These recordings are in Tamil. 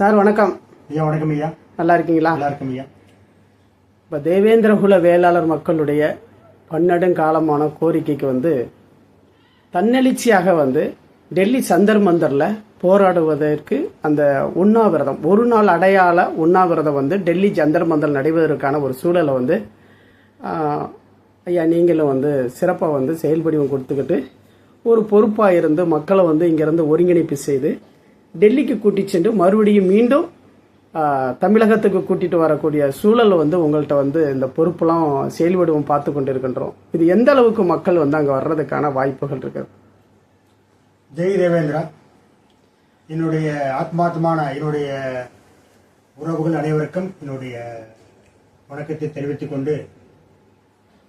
சார் வணக்கம். ஐயா வணக்கம் ஐயா. நல்லா இருக்கீங்களா? நல்லா இருக்கும் ஐயா. இப்போ தேவேந்திரகுல வேளாளர் மக்களுடைய பன்னெடுங்காலமான கோரிக்கைக்கு வந்து தன்னெழுச்சியாக வந்து டெல்லி சந்தர் மந்தரில் போராடுவதற்கு அந்த உண்ணாவிரதம் ஒரு நாள் அடையாள உண்ணாவிரதம் வந்து டெல்லி ஜந்தர் மந்தர் நடைபெறுவதற்கான ஒரு சூழலை வந்து ஐயா நீங்களும் வந்து சிறப்பாக வந்து செயல்படிவம் கொடுத்துக்கிட்டு ஒரு பொறுப்பாக இருந்து மக்களை வந்து இங்கேருந்து ஒருங்கிணைப்பு செய்து டெல்லிக்கு கூட்டிச் சென்று மறுபடியும் மீண்டும் தமிழகத்துக்கு கூட்டிட்டு வரக்கூடிய சூழல் வந்து உங்கள்கிட்ட வந்து இந்த பொறுப்புலாம் செயல்படுவோம் பார்த்து கொண்டு இருக்கின்றோம் இது எந்த அளவுக்கு மக்கள் வந்து அங்கே வர்றதுக்கான வாய்ப்புகள் இருக்கு? ஜெய் தேவேந்திரா என்னுடைய ஆத்மார்த்தமான என்னுடைய உறவுகள் அனைவருக்கும் என்னுடைய வணக்கத்தை தெரிவித்துக் கொண்டு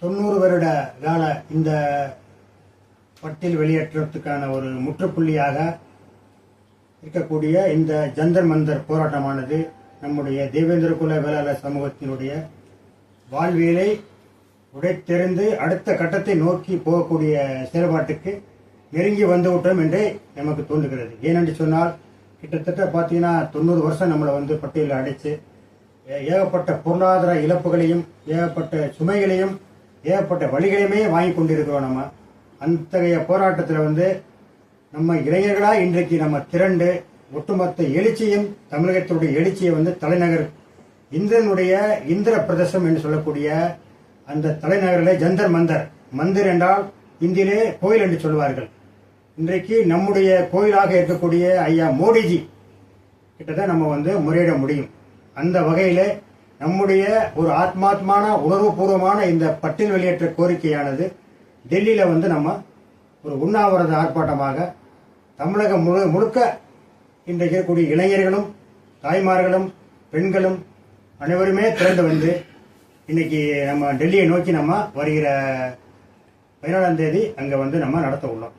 தொண்ணூறு வருட கால இந்த பட்டியல் வெளியேற்றத்துக்கான ஒரு முற்றுப்புள்ளியாக இருக்கக்கூடிய இந்த ஜந்தர் மந்தர் போராட்டமானது நம்முடைய தேவேந்திர குல வேளாளர் சமூகத்தினுடைய வாழ்வியலை உடைத்தெறிந்து அடுத்த கட்டத்தை நோக்கி போகக்கூடிய செயல்பாட்டுக்கு நெருங்கி வந்துவிட்டோம் என்றே நமக்கு தோன்றுகிறது. ஏனென்று சொன்னால் கிட்டத்தட்ட பார்த்தீங்கன்னா தொண்ணூறு வருஷம் நம்மளை வந்து பட்டியலில் அடைச்சு ஏ- ஏகப்பட்ட பொருளாதார இழப்புகளையும் ஏகப்பட்ட சுமைகளையும் ஏகப்பட்ட வழிகளையுமே வாங்கி கொண்டிருக்கிறோம் நம்ம. அத்தகைய போராட்டத்தில் வந்து நம்ம இளைஞர்களா இன்றைக்கு நம்ம திரண்டு ஒட்டுமொத்த எழுச்சியும் தமிழகத்தினுடைய எழுச்சியை வந்து தலைநகர் இந்திரனுடைய இந்திர பிரதேசம் என்று சொல்லக்கூடிய அந்த தலைநகரில் ஜந்தர் மந்தர். மந்திர் என்றால் இந்தியிலே கோயில் என்று சொல்வார்கள். இன்றைக்கு நம்முடைய கோயிலாக இருக்கக்கூடிய ஐயா மோடிஜி கிட்டத்தட்ட நம்ம வந்து முறையிட முடியும். அந்த வகையில் நம்முடைய ஒரு ஆத்மாத்மான உணர்வுபூர்வமான இந்த பட்டியல் வெளியேற்ற கோரிக்கையானது டெல்லியில் வந்து நம்ம ஒரு உண்ணாவிரத ஆர்ப்பாட்டமாக தமிழகம் முழு முழுக்க இன்றைக்கு இருக்கக்கூடிய இளைஞர்களும் தாய்மார்களும் பெண்களும் அனைவருமே திறந்து வந்து இன்னைக்கு நம்ம டெல்லியை நோக்கி நம்ம வருகிற பதினாலாம் தேதி அங்கே வந்து நம்ம நடத்த உள்ளோம்.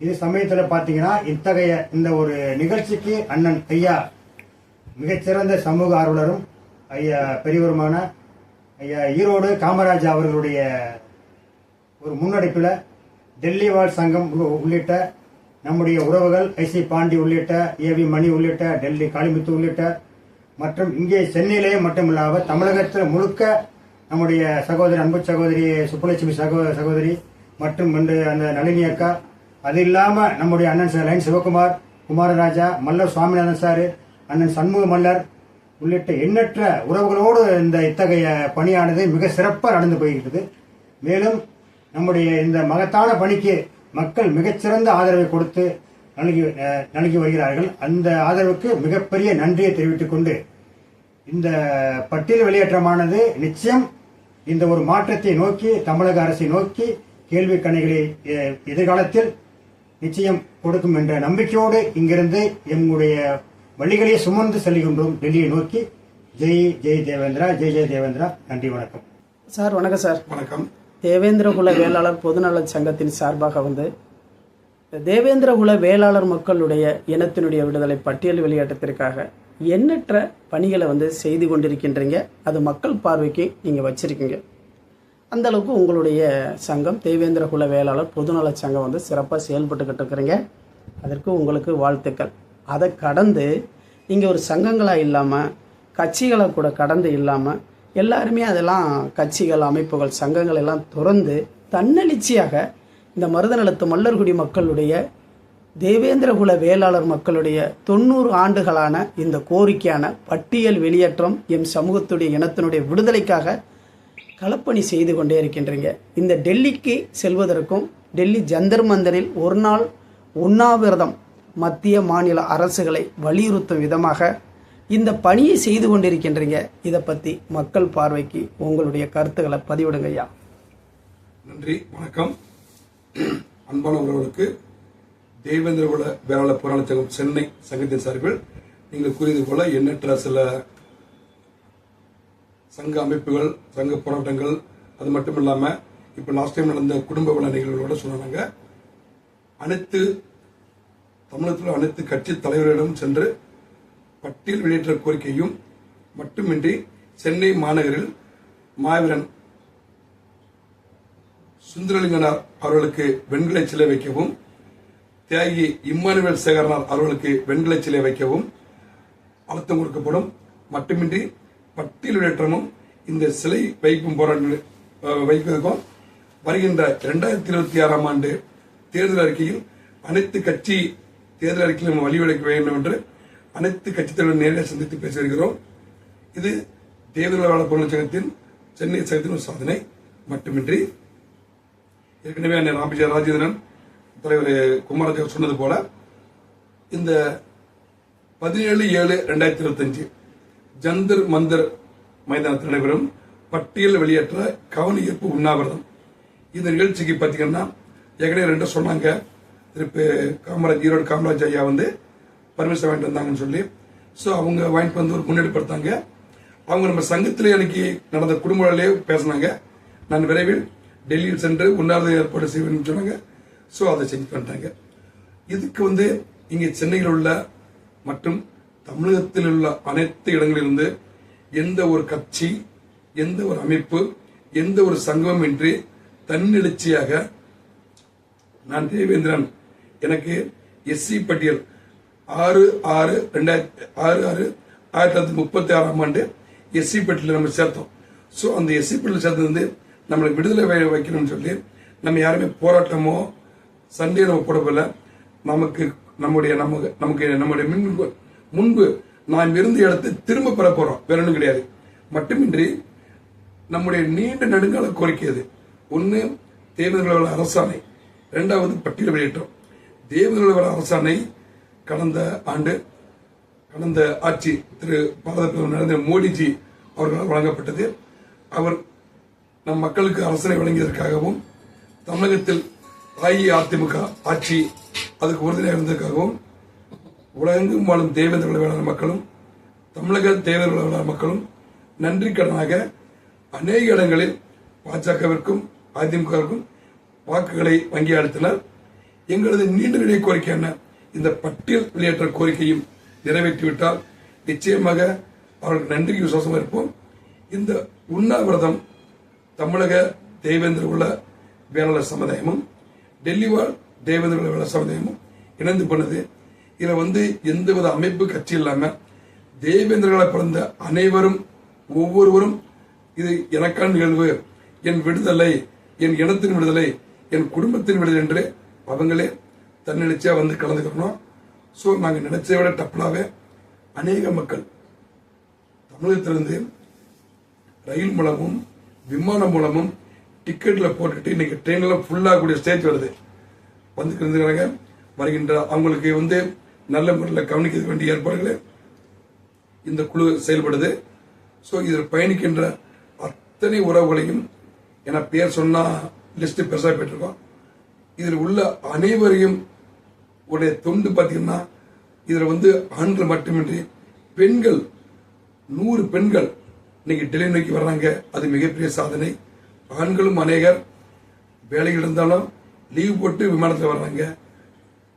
இது சமயத்தில் பார்த்தீங்கன்னா இத்தகைய இந்த ஒரு நிகழ்ச்சிக்கு அண்ணன் ஐயா மிகச்சிறந்த சமூக ஆர்வலரும் ஐயா பெரியவருமான ஐயா ஈரோடு காமராஜ் அவர்களுடைய ஒரு முன்னெடுப்பில் டெல்லி வாழ் சங்கம் உள்ளிட்ட நம்முடைய உறவுகள் ஐசி பாண்டி உள்ளிட்ட ஏவி மணி உள்ளிட்ட டெல்லி காளிமுத்து உள்ளிட்ட மற்றும் இங்கே சென்னையிலேயே மட்டுமில்லாமல் தமிழகத்தில் முழுக்க நம்முடைய சகோதரி அன்பு சகோதரி சுப்புலட்சுமி சகோ சகோதரி மற்றும் வந்து அந்த நளினி அக்கா. அது இல்லாமல் நம்முடைய அண்ணன் sir line Sivakumar Kumararaja Mallar Swaminathan sir அண்ணன் சண்முக மல்லர் உள்ளிட்ட எண்ணற்ற உறவுகளோடு இந்த இத்தகைய பணியானது மிக சிறப்பாக நடந்து போயிருக்குது மேலும் நம்முடைய இந்த மகத்தான பணிக்கு மக்கள் மிகச்சிறந்த ஆதரவை கொடுத்து நல்கி நல்கி வருகிறார்கள். அந்த ஆதரவுக்கு மிகப்பெரிய நன்றியை தெரிவித்துக் கொண்டு இந்த பட்டியல் வெளியேற்றமானது நிச்சயம் இந்த ஒரு மாற்றத்தை நோக்கி தமிழக அரசை நோக்கி கேள்வி கணைகளை எதிர்காலத்தில் நிச்சயம் கொடுக்கும் என்ற நம்பிக்கையோடு இங்கிருந்து எம்முடைய வழிகளை சுமந்து செல்கின்றோம். டெல்லியை நோக்கி. ஜெய் ஜெய் தேவேந்திரா ஜெய் ஜெய் தேவேந்திரா. நன்றி வணக்கம். சார் வணக்கம் சார். வணக்கம். தேவேந்திரகுல வேளாளர் பொதுநலச் சங்கத்தின் சார்பாக வந்து தேவேந்திரகுல வேளாளர் மக்களுடைய இனத்தினுடைய விடுதலை பட்டியல் வெளியேற்றத்திற்காக எண்ணற்ற பணிகளை வந்து செய்து கொண்டிருக்கின்றீங்க. அது மக்கள் பார்வைக்கு நீங்கள் வச்சுருக்கீங்க. அந்த அளவுக்கு உங்களுடைய சங்கம் தேவேந்திரகுல வேளாளர் பொதுநலச் சங்கம் வந்து சிறப்பாக செயல்பட்டுக்கிட்டு இருக்கிறீங்க. அதற்கு உங்களுக்கு வாழ்த்துக்கள். அதை கடந்து நீங்கள் ஒரு சங்கங்களாக இல்லாமல் கட்சிகளை கூட கடந்து இல்லாமல் எல்லாருமே அதெல்லாம் கட்சிகள் அமைப்புகள் சங்கங்கள் எல்லாம் துறந்து தன்னெழுச்சியாக இந்த மருதநலத்து மல்லர்குடி மக்களுடைய தேவேந்திரகுல வேளாளர் மக்களுடைய தொண்ணூறு ஆண்டுகளான இந்த கோரிக்கையான பட்டியல் வெளியேற்றம் எம் சமூகத்துடைய இனத்தினுடைய விடுதலைக்காக களப்பணி செய்து கொண்டே இருக்கின்றீங்க. இந்த டெல்லிக்கு செல்வதற்கும் டெல்லி ஜந்தர் மந்தரில் ஒரு நாள் உண்ணாவிரதம் மத்திய மாநில அரசுகளை வலியுறுத்தும் விதமாக இந்த பணியை செய்து கொண்டிருக்கின்றீங்க இதை பற்றி மக்கள் பார்வைக்கு உங்களுடைய கருத்துக்களை பதிவிடுங்க ஐயா. நன்றி வணக்கம். அன்பான தேவேந்திர குல வேளாளர் போராள சங்கம் சென்னை சங்கத்தின் சார்பில் நீங்கள் கூறியது போல எண்ணற்ற சில சங்க அமைப்புகள் சங்க போராட்டங்கள் அது மட்டும் இல்லாமல் இப்போ லாஸ்ட் டைம் நடந்த குடும்ப வள நிகழ்வுகளோட சொன்னாங்க. அனைத்து தமிழகத்தில் அனைத்து கட்சி தலைவர்களிடம் சென்று பட்டியல் வெளியேற்ற கோரிக்கையும் மட்டுமின்றி சென்னை மாநகரில் மாவீரன் சுந்தரலிங்கனார் அவர்களுக்கு வெண்கலை சிலை வைக்கவும் தியாகி இம்மானுவேல் சேகரனார் அவர்களுக்கு வெண்கலை சிலை வைக்கவும் அழுத்தம் கொடுக்கப்படும். மட்டுமின்றி பட்டியல் வெளியேற்றமும் இந்த சிலை வைக்கும் போராட்ட வைப்பதற்கும் வருகின்ற இரண்டாயிரத்தி இருபத்தி ஆறாம் ஆண்டு தேர்தல் அறிக்கையில் அனைத்து கட்சி தேர்தல் அறிக்கையிலும் வழிவடைக்க வேண்டும் என்று அனைத்து கட்சித் தலைவர்கள் நேரில் சந்தித்து பேசி வருகிறோம். இது தேர்தல் வளர்ப்பு சென்னை சங்கத்தின் ஒரு சாதனை. மட்டுமின்றி ஏற்கனவே அண்ணன் ராமஜா ராஜேந்திரன் தலைவர் குமாரஜா சொன்னது போல இந்த பதினேழு ஏழு ரெண்டாயிரத்தி இருபத்தஞ்சு ஜந்தர் மந்தர் மைதானத்தில் நடைபெறும் பட்டியல் வெளியேற்ற கவன ஈர்ப்பு உண்ணாவிரதம். இந்த நிகழ்ச்சிக்கு பார்த்தீங்கன்னா ஏற்கனவே ரெண்டும் சொன்னாங்க. திருப்பி காமராஜ் ஈரோடு காமராஜ் ஐயா வந்து பர்மிஷன் வாங்கிட்டு வந்தாங்கன்னு சொல்லி. ஸோ அவங்க வாங்கிட்டு வந்து ஒரு முன்னெடுப்பு எடுத்தாங்க. அவங்க நம்ம சங்கத்தில் அன்னைக்கு நடந்த குடும்ப வேலையே பேசினாங்க. நான் விரைவில் டெல்லியில் சென்று உண்ணாவிரதம் ஏற்பாடு செய்வேன்னு சொன்னாங்க. ஸோ அதை செஞ்சு பண்ணிட்டாங்க. இதுக்கு வந்து இங்கே சென்னையில் உள்ள மற்றும் தமிழகத்தில் உள்ள அனைத்து இடங்களிலிருந்து எந்த ஒரு கட்சி எந்த ஒரு அமைப்பு எந்த ஒரு சங்கமும் இன்றி தன்னெழுச்சியாக நான் தேவேந்திரன் எனக்கு எஸ்சி பட்டியல் ஆறு ஆறு ரெண்டாயிரத்தி ஆறு ஆறு ஆயிரத்தி தொள்ளாயிரத்தி முப்பத்தி ஆறாம் ஆண்டு எஸ்சி நம்ம சேர்த்தோம். ஸோ அந்த எஸ்சி பட்டியல் சேர்த்தது வந்து நம்மளை விடுதலை வை- வைக்கணும்னு சொல்லி நம்ம யாருமே போராட்டமோ சண்டே நம்ம போடவில்லை. நமக்கு நம்முடைய நமக்கு நமக்கு நம்முடைய முன்பு முன்பு நாம் இருந்த இடத்தை திரும்ப பெற போகிறோம் வேற ஒன்றும் கிடையாது. மட்டுமின்றி நம்முடைய நீண்ட நெடுங்கால கோரிக்கை அது. ஒன்று தேவேந்திரோட அரசாணை. ரெண்டாவது பட்டியல் வெளியேற்றம் தேவேந்திரோட அரசாணை கடந்த ஆண்டு கடந்த ஆட்சி திரு பாரத பிரதமர் நரேந்திர மோடிஜி அவர்களால் வழங்கப்பட்டது. அவர் நம் மக்களுக்கு அரசனை வழங்கியதற்காகவும் தமிழகத்தில் அஇஅதிமுக ஆட்சி அதுக்கு உறுதுணையாக இருந்ததற்காகவும் உலகெங்கும் வாழும் தேவேந்திர உளவியலாளர் மக்களும் தமிழக தேவேந்திர உளவியலாளர் மக்களும் நன்றி கடனாக அநேக இடங்களில் பாஜகவிற்கும் அதிமுகவிற்கும் வாக்குகளை வங்கி அளித்தனர். எங்களது நீண்ட நிலை கோரிக்கையான இந்த பட்டியல் வெளியேற்ற கோரிக்கையும் நிறைவேற்றிவிட்டால் நிச்சயமாக அவர்களுக்கு நன்றி விசுவாசமாக இருப்போம். இந்த உண்ணாவிரதம் தமிழக தேவேந்திர உள்ள வேளாளர் சமுதாயமும் டெல்லி வாழ் தேவேந்திர உள்ள வேளாளர் சமுதாயமும் இணைந்து பண்ணுது இதில் வந்து எந்தவித அமைப்பு கட்சி இல்லாமல் தேவேந்திரர்களை பிறந்த அனைவரும் ஒவ்வொருவரும் இது எனக்கான நிகழ்வு என் விடுதலை என் இனத்தின் விடுதலை என் குடும்பத்தின் விடுதலை என்று அவங்களே தன்னெழுச்சியாக வந்து கலந்துக்கிறோம் ஸோ நாங்கள் நினைச்சதை விட டப்புலாவே அநேக மக்கள் தமிழகத்திலிருந்து ரயில் மூலமும் விமானம் மூலமும் டிக்கெட்டில் போட்டுட்டு இன்றைக்கி ட்ரெயினெல்லாம் ஃபுல்லாக கூடிய ஸ்டேஜ் வருது. வந்து வந்துக்கிறாங்க வருகின்ற அவங்களுக்கு வந்து நல்ல முறையில் கவனிக்க வேண்டிய ஏற்பாடுகளை இந்த குழு செயல்படுது. ஸோ இதில் பயணிக்கின்ற அத்தனை உறவுகளையும் என பேர் சொன்னால் லிஸ்ட்டு பெருசாக போயிட்டுருக்கோம் இதில் உள்ள அனைவரையும் உடைய தொண்டு பார்த்தீங்கன்னா இதில் வந்து ஆண்கள் மட்டுமின்றி பெண்கள் நூறு பெண்கள் இன்னைக்கு டெல்லி நோக்கி வர்றாங்க. அது மிகப்பெரிய சாதனை. ஆண்களும் அநேகர் வேலையில் இருந்தாலும் லீவ் போட்டு விமானத்தில் வர்றாங்க.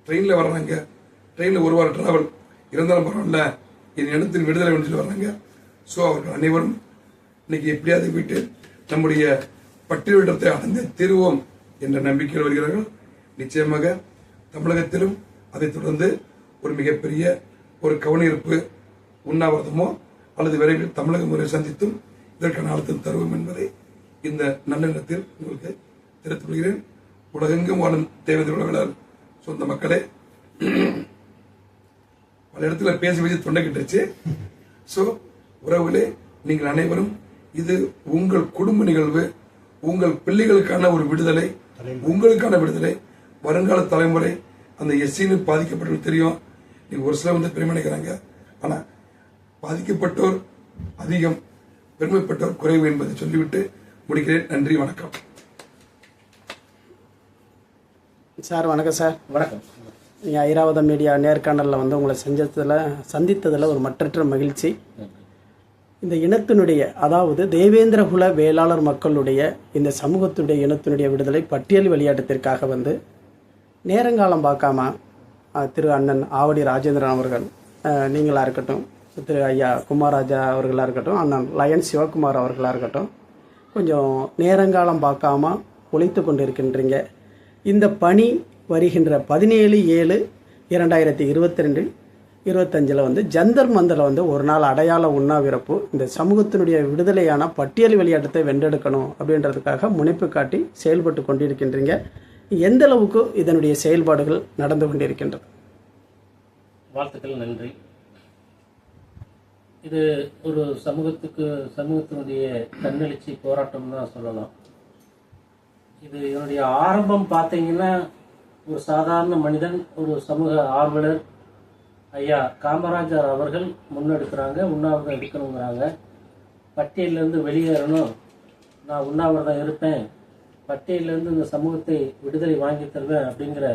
ட்ரெயினில் வர்றாங்க. ட்ரெயினில் ஒரு வாரம் டிராவல் இருந்தாலும் பரவாயில்ல என் இனத்தின் விடுதலை வேணும்னு வர்றாங்க. ஸோ அவர்கள் அனைவரும் இன்னைக்கு எப்படியாவது போயிட்டு நம்முடைய பட்டியலிடத்தை அடைந்து திருவோம். என்ற நம்பிக்கையில் வருகிறார்கள். நிச்சயமாக தமிழகத்திலும் அதைத் தொடர்ந்து ஒரு மிகப்பெரிய ஒரு கவனியிருப்பு உண்ணாவிரதமோ அல்லது விரைவில் தமிழக முறை சந்தித்தும் இதற்கான அழுத்தம் தருவோம் என்பதை இந்த நல்லெண்ணத்தில் உங்களுக்கு தெரிவித்துக் கொள்கிறேன். உலகெங்கும் வாழும் தேவேந்திர உலகினர் சொந்த மக்களே பல இடத்துல பேசி பேசி தொண்டை கிட்டுச்சு ஸோ உறவுகளே நீங்கள் அனைவரும் இது உங்கள் குடும்ப நிகழ்வு உங்கள் பிள்ளைகளுக்கான ஒரு விடுதலை உங்களுக்கான விடுதலை வருங்கால தலைமுறை அந்த எஸ்சின்னு பாதிக்கப்பட்டவர்கள் தெரியும். நீங்க ஒரு சிலர் வந்து பெருமை நினைக்கிறாங்க. ஆனா பாதிக்கப்பட்டோர் அதிகம் பெருமைப்பட்டோர் குறைவு என்பதை சொல்லிவிட்டு முடிக்கிறேன். நன்றி வணக்கம். சார் வணக்கம் சார். வணக்கம். நீங்கள் ஐராவதம் மீடியா நேர்காணலில் வந்து உங்களை செஞ்சதில் சந்தித்ததில் ஒரு மற்றற்ற மகிழ்ச்சி. இந்த இனத்தினுடைய அதாவது தேவேந்திர குல வேளாளர் மக்களுடைய இந்த சமூகத்துடைய இனத்தினுடைய விடுதலை பட்டியல் விளையாட்டத்திற்காக வந்து நேரங்காலம் பார்க்காம திரு அண்ணன் ஆவடி ராஜேந்திரன் அவர்கள் நீங்களாக இருக்கட்டும் திரு ஐயா குமாராஜா அவர்களாக இருக்கட்டும் அண்ணன் லயன் சிவகுமார் அவர்களாக இருக்கட்டும் கொஞ்சம் நேரங்காலம் பார்க்காம உழைத்து கொண்டிருக்கின்றீங்க. இந்த பணி வருகின்ற பதினேழு ஏழு இரண்டாயிரத்தி இருபத்தி ரெண்டில் இருபத்தஞ்சில் வந்து ஜந்தர் மந்தரில் வந்து ஒரு நாள் அடையாள உண்ணாவிரப்பு இந்த சமூகத்தினுடைய விடுதலையான பட்டியல் வெளியாட்டத்தை வென்றெடுக்கணும் அப்படின்றதுக்காக முனைப்பு காட்டி செயல்பட்டு கொண்டிருக்கின்றீங்க. எந்த அளவுக்கு இதனுடைய செயல்பாடுகள் நடந்து கொண்டிருக்கின்றது? வாழ்த்துக்கள் நன்றி. இது ஒரு சமூகத்துக்கு சமூகத்தினுடைய தன்னெழுச்சி போராட்டம் தான் சொல்லலாம். இது என்னுடைய ஆரம்பம் பார்த்தீங்கன்னா ஒரு சாதாரண மனிதன் ஒரு சமூக ஆர்வலர் ஐயா காமராஜர் அவர்கள் முன்னெடுக்கிறாங்க உண்ணாவிரதம் எடுக்கணுங்கிறாங்க. பட்டியலேருந்து வெளியேறணும். நான் உண்ணாவிரதம் இருப்பேன். பட்டியலேருந்து இந்த சமூகத்தை விடுதலை வாங்கி தருவேன் அப்படிங்கிற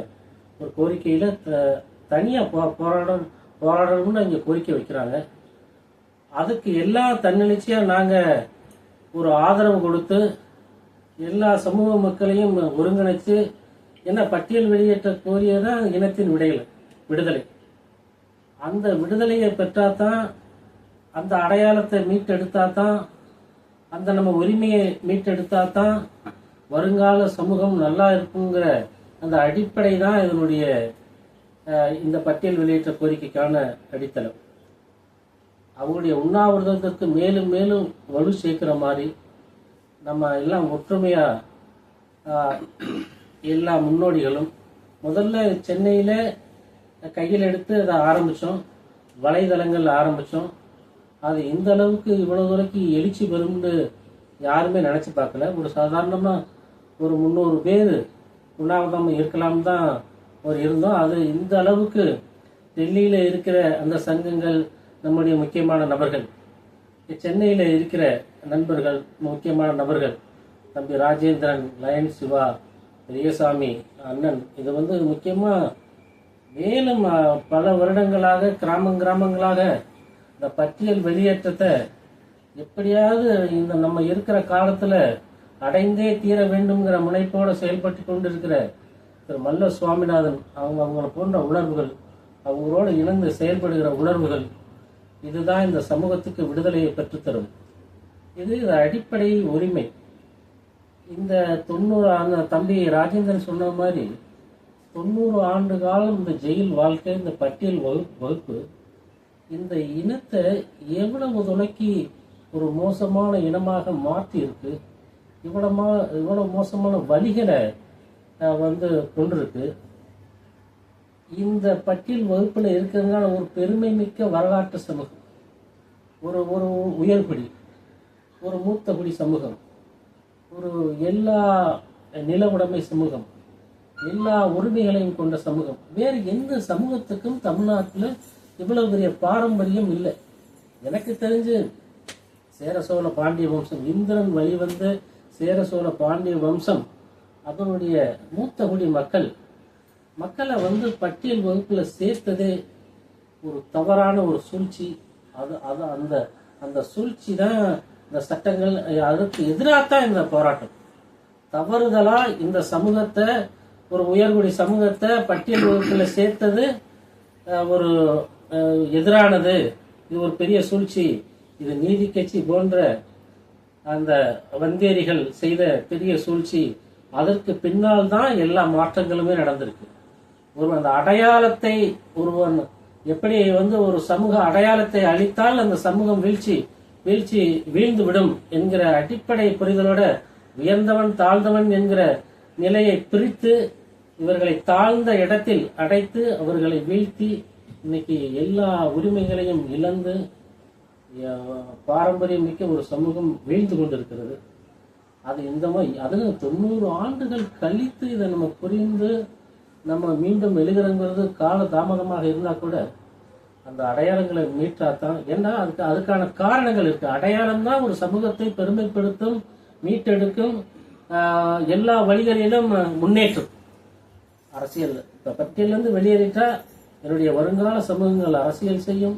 ஒரு கோரிக்கையில் த தனியாக போ போராடம் போராடணும்னு இங்கே கோரிக்கை வைக்கிறாங்க. அதுக்கு எல்லா தன்னெழுச்சியாக நாங்கள் ஒரு ஆதரவு கொடுத்து எல்லா சமூக மக்களையும் ஒருங்கிணைச்சு என்ன பட்டியல் வெளியேற்ற கோரியதான் இனத்தின் விடையில் விடுதலை. அந்த விடுதலையை பெற்றாதான் அந்த அடையாளத்தை மீட்டெடுத்தா தான் அந்த நம்ம உரிமையை மீட்டெடுத்தா தான் வருங்கால சமூகம் நல்லா இருக்குங்கிற அந்த அடிப்படை தான் இதனுடைய இந்த பட்டியல் வெளியேற்ற கோரிக்கைக்கான அடித்தளம். அவங்களுடைய உண்ணாவிரதத்துக்கு மேலும் மேலும் வலு சேர்க்கிற மாதிரி நம்ம எல்லாம் ஒற்றுமையா எல்லா முன்னோடிகளும் முதல்ல சென்னையில கையில் எடுத்து அதை ஆரம்பித்தோம். வலைதளங்கள் ஆரம்பித்தோம். அது இந்த அளவுக்கு இவ்வளோ தூரக்கு எழுச்சி பெறும்னு யாருமே நினச்சி பார்க்கல. ஒரு சாதாரணமாக ஒரு முந்நூறு பேர் உண்ணாவிரதம் இருக்கலாம் தான் ஒரு இருந்தோம். அது இந்த அளவுக்கு டெல்லியில் இருக்கிற அந்த சங்கங்கள் நம்முடைய முக்கியமான நபர்கள் சென்னையில் இருக்கிற நண்பர்கள் முக்கியமான நபர்கள் தம்பி ராஜேந்திரன் லயன் சிவா பெரியசாமி அண்ணன் இது வந்து முக்கியமாக மேலும் பல வருடங்களாக கிராமம் கிராமங்களாக இந்த பட்டியல் வெளியேற்றத்தை எப்படியாவது இந்த நம்ம இருக்கிற காலத்தில் அடைந்தே தீர வேண்டும்ங்கிற முனைப்போடு செயல்பட்டு கொண்டிருக்கிற திரு மல்ல சுவாமிநாதன் அவங்க அவங்களை போன்ற உணர்வுகள் அவங்களோடு இணைந்து செயல்படுகிற உணர்வுகள் இதுதான் இந்த சமூகத்துக்கு விடுதலையை பெற்றுத்தரும். இது இது அடிப்படை உரிமை. இந்த தொண்ணூறு அந்த தம்பி ராஜேந்திரன் சொன்ன மாதிரி தொண்ணூறு ஆண்டு காலம் இந்த ஜெயில் வாழ்க்கை இந்த பட்டியல் வகுப்பு வகுப்பு இந்த இனத்தை எவ்வளவு துணைக்கி ஒரு மோசமான இனமாக மாற்றி இருக்கு இவ்வளமா இவ்வளவு மோசமான வழிகளை வந்து கொண்டிருக்கு. இந்த பட்டியல் வகுப்புல இருக்கிறதுனால ஒரு பெருமை மிக்க வரலாற்று சமூகம் ஒரு ஒரு உயர்குடி ஒரு மூத்த குடி சமூகம் ஒரு எல்லா நில உடைமை சமூகம் எல்லா உரிமைகளையும் கொண்ட சமூகம். வேறு எந்த சமூகத்துக்கும் தமிழ்நாட்டில் இவ்வளவு பெரிய பாரம்பரியம் இல்லை. எனக்கு தெரிஞ்சு சேர சோழ பாண்டிய வம்சம் இந்திரன் வழிவந்த சேர சோழ பாண்டிய வம்சம் அவருடைய மூத்த குடி மக்கள் மக்களை வந்து பட்டியல் வகுப்பில் சேர்த்ததே ஒரு தவறான ஒரு சூழ்ச்சி. அது அது அந்த அந்த சூழ்ச்சி தான் இந்த சட்டங்கள் அதுக்கு எதிராகத்தான் இந்த போராட்டம். தவறுதலாக இந்த சமூகத்தை ஒரு உயர்குடி சமூகத்தை பட்டியல் வகுப்புல சேர்த்தது ஒரு எதிரானது. இது ஒரு பெரிய சூழ்ச்சி. இது நீதி கட்சி போன்ற அந்த வந்தேரிகள் செய்த பெரிய சூழ்ச்சி. அதற்கு பின்னால் தான் எல்லா மாற்றங்களுமே நடந்திருக்கு. ஒரு அந்த அடையாளத்தை ஒருவன் எப்படி வந்து ஒரு சமூக அடையாளத்தை அளித்தால் அந்த சமூகம் வீழ்ச்சி வீழ்ச்சி வீழ்ந்து விடும் என்கிற அடிப்படை புரிதலோட உயர்ந்தவன் தாழ்ந்தவன் என்கிற நிலையை பிரித்து இவர்களை தாழ்ந்த இடத்தில் அடைத்து அவர்களை வீழ்த்தி இன்னைக்கு எல்லா உரிமைகளையும் இழந்து பாரம்பரியம் மிக்க ஒரு சமூகம் வீழ்ந்து கொண்டிருக்கிறது. அது இந்த மாதிரி அதுவும் தொண்ணூறு ஆண்டுகள் கழித்து இதை நம்ம புரிந்து நம்ம மீண்டும் எழுதுறங்கிறது கால தாமதமாக இருந்தா கூட அந்த அடையாளங்களை மீட்டாதான் ஏன்னா அதுக்கு அதுக்கான காரணங்கள் இருக்கு. அடையாளம் தான் ஒரு சமூகத்தை பெருமைப்படுத்தும் மீட்டெடுக்கும் எல்லா வழிகளிலும் முன்னேற்றம். அரசியல். இப்போ பட்டியலிருந்து வெளியேறிட்டா என்னுடைய வருங்கால சமூகங்கள் அரசியல் செய்யும்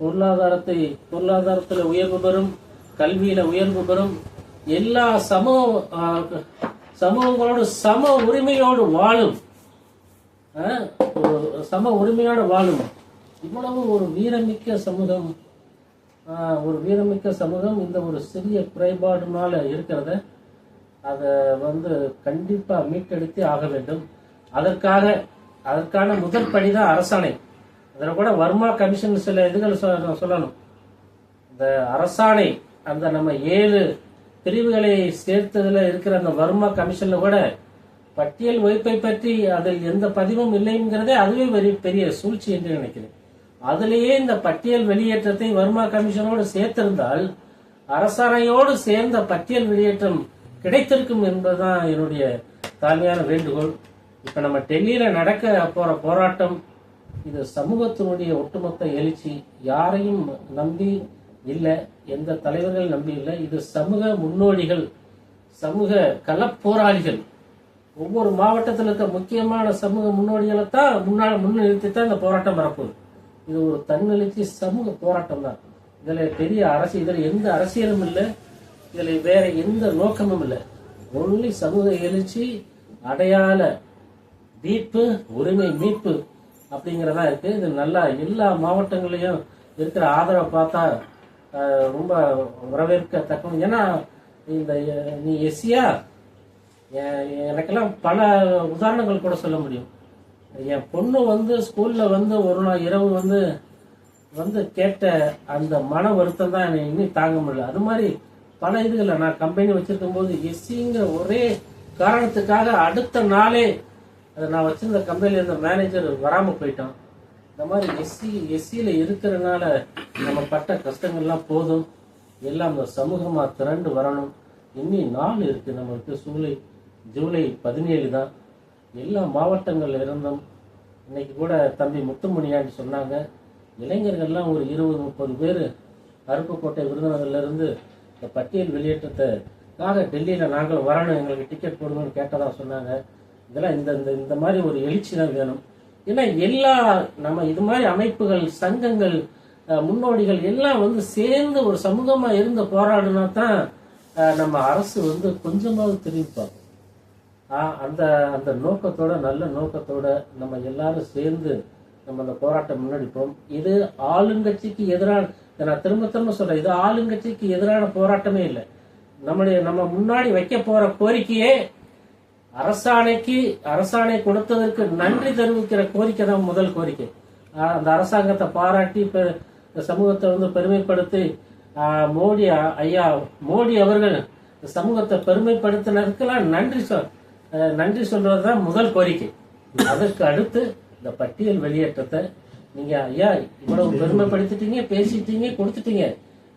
பொருளாதாரத்தை பொருளாதாரத்தில் உயர்வு பெறும் கல்வியில உயர்வு பெறும் எல்லா சமூக சமூகங்களோடு சம உரிமையோடு வாழும். ஒரு சம உரிமையோடு வாழும். இவ்வளவு ஒரு வீரமிக்க சமூகம். ஒரு வீரமிக்க சமூகம். இந்த ஒரு சிறிய குறைபாடுனால இருக்கிறத அதை வந்து கண்டிப்பாக மீட்டெடுத்தே ஆக வேண்டும். அதற்காக அதற்கான முதல் படிதான் அரசாணை. அதில் கூட வர்மா கமிஷன் சில இதுகள் சொ- சொல்லணும். இந்த அரசாணை அந்த நம்ம ஏழு பிரிவுகளை சேர்த்ததில் இருக்கிற அந்த வர்மா கமிஷன்ல கூட பட்டியல் வைப்பை பற்றி அதில் எந்த பதிவும் இல்லைங்கிறதே அதுவே பெரிய பெரிய சூழ்ச்சி என்று நினைக்கிறேன். அதிலேயே இந்த பட்டியல் வெளியேற்றத்தை வர்மா கமிஷனோடு சேர்த்திருந்தால் அரசாணையோடு சேர்ந்த பட்டியல் வெளியேற்றம் கிடைத்திருக்கும் என்பதுதான் என்னுடைய தாழ்மையான வேண்டுகோள். இப்ப நம்ம டெல்லியில நடக்க போற போராட்டம் இது சமூகத்தினுடைய ஒட்டுமொத்த எழுச்சி யாரையும் நம்பி இல்லை எந்த தலைவர்கள் நம்பி இல்லை இது சமூக முன்னோடிகள் சமூக களப்போராளிகள். ஒவ்வொரு மாவட்டத்தில் இருக்க முக்கியமான சமூக முன்னோடிகளை தான் முன்னாள் முன்னிறுத்தி தான் இந்த போராட்டம் வரப்போகுது. இது ஒரு தன்னெழுச்சி சமூக போராட்டம் தான். இதில் பெரிய அரசு இதில் எந்த அரசியலும் இல்லை இதில் வேற எந்த நோக்கமும் இல்லை. ஒன்லி சமூக எழுச்சி அடையாள மீட்பு உரிமை மீட்பு அப்படிங்கிறதா இருக்கு. இது நல்லா எல்லா மாவட்டங்களையும் இருக்கிற ஆதரவை பார்த்தா ரொம்ப வரவேற்கத்தக்க ஏன்னா இந்த நீ எஸ்சியா? எனக்கெல்லாம் பல உதாரணங்கள் கூட சொல்ல முடியும். என் பொண்ணு வந்து ஸ்கூல்ல வந்து ஒரு நாள் இரவு வந்து வந்து கேட்ட அந்த மன வருத்தம் தான் என்னை இன்னும் தாங்க முடியல. அது மாதிரி பல இதுகளை நான் கம்பெனி வச்சிருக்கும் போது எஸ்சிங்கிற ஒரே காரணத்துக்காக அடுத்த நாளே அதை நான் வச்சிருந்த கம்பெனியில் இருந்த மேனேஜர் வராமல் போயிட்டான். இந்த மாதிரி எஸ்சி எஸ்சியில் இருக்கிறனால நம்ம பட்ட கஷ்டங்கள்லாம் போதும். எல்லாம் இந்த திரண்டு வரணும். இன்னி நாள் இருக்குது நம்மளுக்கு. சூலை ஜூலை பதினேழு தான். எல்லா மாவட்டங்களில் இருந்தும் இன்னைக்கு கூட தம்பி முத்துமணியான்னு சொன்னாங்க. இளைஞர்கள்லாம் ஒரு இருபது முப்பது பேர் அருப்புக்கோட்டை விருதுநகர்லேருந்து இந்த பட்டியல் வெளியேற்றத்துக்காக டெல்லியில் நாங்களும் வரணும் எங்களுக்கு டிக்கெட் போடுங்கன்னு கேட்டதாக சொன்னாங்க. இதெல்லாம் இந்த இந்த இந்த மாதிரி ஒரு எழுச்சி தான் வேணும். ஏன்னா எல்லா நம்ம இது மாதிரி அமைப்புகள் சங்கங்கள் முன்னோடிகள் எல்லாம் வந்து சேர்ந்து ஒரு சமூகமாக இருந்து போராடினா தான் நம்ம அரசு வந்து கொஞ்சமாவது தெரிவிப்பாங்க அந்த அந்த நோக்கத்தோட நல்ல நோக்கத்தோட நம்ம எல்லாரும் சேர்ந்து நம்ம அந்த போராட்டம் முன்னெடுப்போம். இது ஆளுங்கட்சிக்கு எதிரான நான் திரும்ப திரும்ப சொல்றேன். இது ஆளுங்கட்சிக்கு எதிரான போராட்டமே இல்லை. நம்முடைய நம்ம முன்னாடி வைக்க போற கோரிக்கையே அரசாணைக்கு அரசாணை கொடுத்ததற்கு நன்றி தெரிவிக்கிற கோரிக்கை தான் முதல் கோரிக்கை. அந்த அரசாங்கத்தை பாராட்டி சமூகத்தை வந்து பெருமைப்படுத்தி மோடி ஐயா மோடி அவர்கள் சமூகத்தை பெருமைப்படுத்தினதுக்கெல்லாம் நன்றி சொல் நன்றி சொல்றது தான் முதல் கோரிக்கை. அதற்கு அடுத்து இந்த பட்டியல் வெளியேற்றத்தை நீங்க ஐயா இவ்வளவு பெருமைப்படுத்திட்டீங்க பேசிட்டீங்க கொடுத்துட்டீங்க.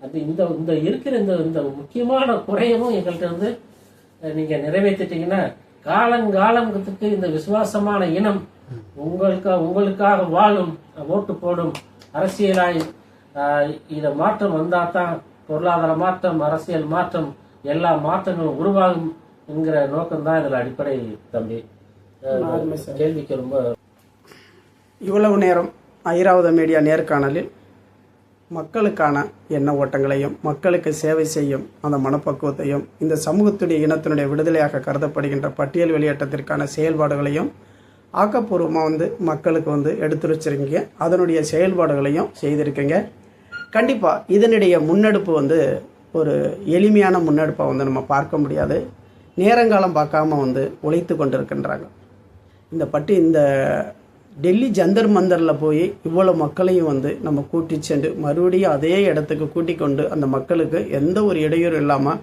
அது இந்த இந்த இருக்கிற இந்த இந்த முக்கியமான குறையவும் எங்கள்கிட்ட வந்து நீங்க நிறைவேற்றிட்டீங்கன்னா காலங்காலத்துக்கு இந்த விசுவாசமான இனம் உங்களுக்கு உங்களுக்காக வாழும் ஓட்டு போடும் அரசியலாய் இத மாற்றம் வந்தா தான் பொருளாதார மாற்றம் அரசியல் மாற்றம் எல்லா மாற்றங்களும் உருவாகும் என்கிற நோக்கம் தான் இதுல அடிப்படை தம்பி. கேள்விக்கு ரொம்ப இவ்வளவு நேரம் ஐராவத மீடியா நேர்காணலில் மக்களுக்கான எண்ண ஓட்டங்களையும் மக்களுக்கு சேவை செய்யும் அந்த மனப்பக்குவத்தையும் இந்த சமூகத்துடைய இனத்தினுடைய விடுதலையாக கருதப்படுகின்ற பட்டியல் வெளியேற்றத்திற்கான செயல்பாடுகளையும் ஆக்கப்பூர்வமாக வந்து மக்களுக்கு வந்து எடுத்துரைச்சிருக்கீங்க. அதனுடைய செயல்பாடுகளையும் செய்திருக்கீங்க. கண்டிப்பாக இதனுடைய முன்னெடுப்பு வந்து ஒரு எளிமையான முன்னெடுப்பை வந்து நம்ம பார்க்க முடியாது. நேரங்காலம் பார்க்காம வந்து உழைத்து கொண்டிருக்கின்றாங்க. இந்த பட்டி இந்த டெல்லி ஜந்தர் மந்தரில் போய் இவ்வளோ மக்களையும் வந்து நம்ம கூட்டி சென்று மறுபடியும் அதே இடத்துக்கு கூட்டிக் கொண்டு அந்த மக்களுக்கு எந்த ஒரு இடையூறு இல்லாமல்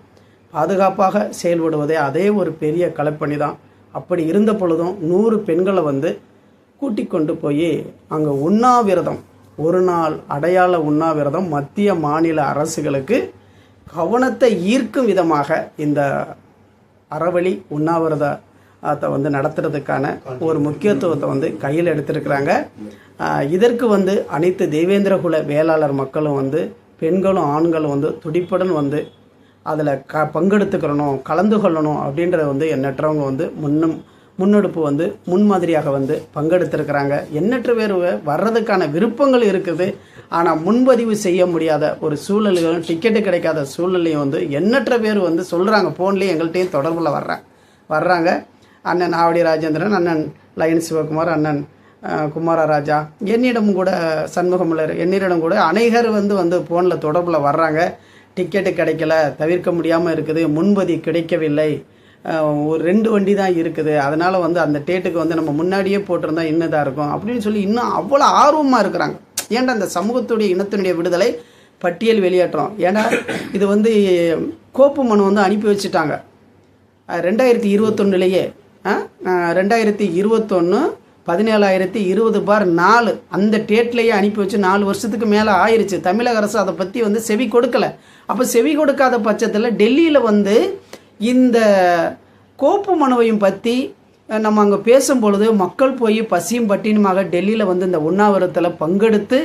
பாதுகாப்பாக செயல்படுவதே அதே ஒரு பெரிய கலைப்பணி தான் அப்படி இருந்த பொழுதும் நூறு பெண்களை வந்து கூட்டிக் கொண்டு போய் அங்கே உண்ணாவிரதம் ஒரு நாள் அடையாள உண்ணாவிரதம் மத்திய மாநில அரசுகளுக்கு கவனத்தை ஈர்க்கும் விதமாக இந்த அறவழி அதை வந்து நடத்துறதுக்கான ஒரு முக்கியத்துவத்தை வந்து கையில் எடுத்திருக்கிறாங்க. இதற்கு வந்து அனைத்து தேவேந்திரகுல வேளாளர் மக்களும் வந்து பெண்களும் ஆண்களும் வந்து துடிப்புடன் வந்து அதில் க பங்கெடுத்துக்கிறணும் கலந்து கொள்ளணும் அப்படின்றத வந்து எண்ணற்றவங்க வந்து முன்னும் முன்னெடுப்பு வந்து முன்மாதிரியாக வந்து பங்கெடுத்திருக்கிறாங்க. எண்ணற்ற பேர் வர்றதுக்கான விருப்பங்கள் இருக்குது. ஆனால் முன்பதிவு செய்ய முடியாத ஒரு சூழல்களும் டிக்கெட்டு கிடைக்காத சூழ்நிலையும் வந்து எண்ணற்ற பேர் வந்து சொல்கிறாங்க ஃபோன்லேயே எங்கள்கிட்டையும் தொடர்பில் வர்றாங்க வர்றாங்க. அண்ணன் ஆவடி ராஜேந்திரன் அண்ணன் லயன் சிவகுமார் அண்ணன் குமாரராஜா என்னிடமும் கூட சண்முகமலர் என்னிடம் கூட அநேகர் வந்து வந்து ஃபோனில் தொடர்பில் வர்றாங்க. டிக்கெட்டு கிடைக்கல தவிர்க்க முடியாமல் இருக்குது முன்பதி கிடைக்கவில்லை. ஒரு ரெண்டு வண்டி தான் இருக்குது. அதனால் வந்து அந்த டேட்டுக்கு வந்து நம்ம முன்னாடியே போட்டிருந்தா இன்னதாக இருக்கும். அப்படின்னு சொல்லி இன்னும் அவ்வளோ ஆர்வமாக இருக்கிறாங்க. ஏன்டா அந்த சமூகத்துடைய இனத்தினுடைய விடுதலை பட்டியல் வெளியேற்றம்? ஏன்னா இது வந்து கோப்பு மனு வந்து அனுப்பி வச்சுட்டாங்க. ரெண்டாயிரத்தி இருபத்தொன்னுலேயே ரெண்டாயிரத்தி இருபத்தொன்று பதினேழாயிரத்தி இருபது பார் நாலு. அந்த டேட்லேயே அனுப்பி வச்சு நாலு வருஷத்துக்கு மேலே ஆயிடுச்சு தமிழக அரசு அதை பற்றி வந்து செவி கொடுக்கல. அப்போ செவி கொடுக்காத பட்சத்தில் டெல்லியில் வந்து இந்த கோப்பு மனுவையும் பற்றி நம்ம அங்கே பேசும்பொழுது மக்கள் போய் பசியும் பட்டினுமாக டெல்லியில் வந்து இந்த உண்ணாவிரத்தில் பங்கெடுத்து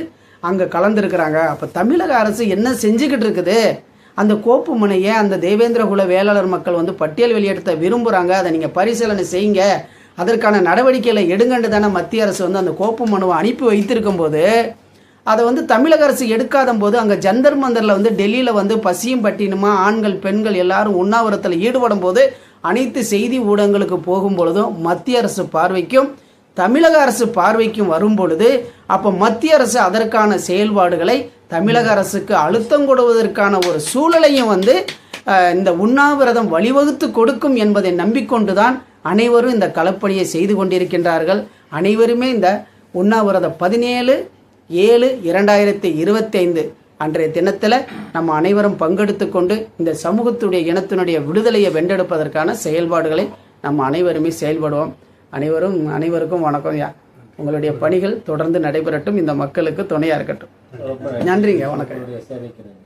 அங்கே கலந்துருக்கிறாங்க. அப்போ தமிழக அரசு என்ன செஞ்சுக்கிட்டு இருக்குது? அந்த கோப்பு முனையை அந்த தேவேந்திரகுல வேளாளர் மக்கள் வந்து பட்டியல் வெளியெடுத்த விரும்புகிறாங்க அதை நீங்கள் பரிசீலனை செய்யுங்க. அதற்கான நடவடிக்கைகளை எடுங்கண்டு தானே மத்திய அரசு வந்து அந்த கோப்பு மனுவை அனுப்பி வைத்திருக்கும் போது அதை வந்து தமிழக அரசு எடுக்காத போது அங்கே ஜந்தர் மந்தரில் வந்து டெல்லியில் வந்து பசியும் பட்டினுமா ஆண்கள் பெண்கள் எல்லாரும் உண்ணாவிரத்தில் ஈடுபடும் போது அனைத்து செய்தி ஊடகங்களுக்கு போகும் பொழுதும் மத்திய அரசு பார்வைக்கும் தமிழக அரசு பார்வைக்கும் வரும் பொழுது அப்போ மத்திய அரசு அதற்கான செயல்பாடுகளை தமிழக அரசுக்கு அழுத்தம் கொடுவதற்கான ஒரு சூழலையும் வந்து இந்த உண்ணாவிரதம் வழிவகுத்து கொடுக்கும் என்பதை நம்பிக்கொண்டுதான் அனைவரும் இந்த களப்பணியை செய்து கொண்டிருக்கின்றார்கள். அனைவருமே இந்த உண்ணாவிரதம் பதினேழு ஏழு இரண்டாயிரத்தி இருபத்தைந்து அன்றைய தினத்தில் நம்ம அனைவரும் பங்கெடுத்து கொண்டு இந்த சமூகத்துடைய இனத்தினுடைய விடுதலையை வென்றெடுப்பதற்கான செயல்பாடுகளை நம்ம அனைவருமே செயல்படுவோம். அனைவரும் அனைவருக்கும் வணக்கம் யா உங்களுடைய பணிகள் தொடர்ந்து நடைபெறட்டும். இந்த மக்களுக்கு துணையாக இருக்கட்டும். நன்றிங்க. வணக்கம்.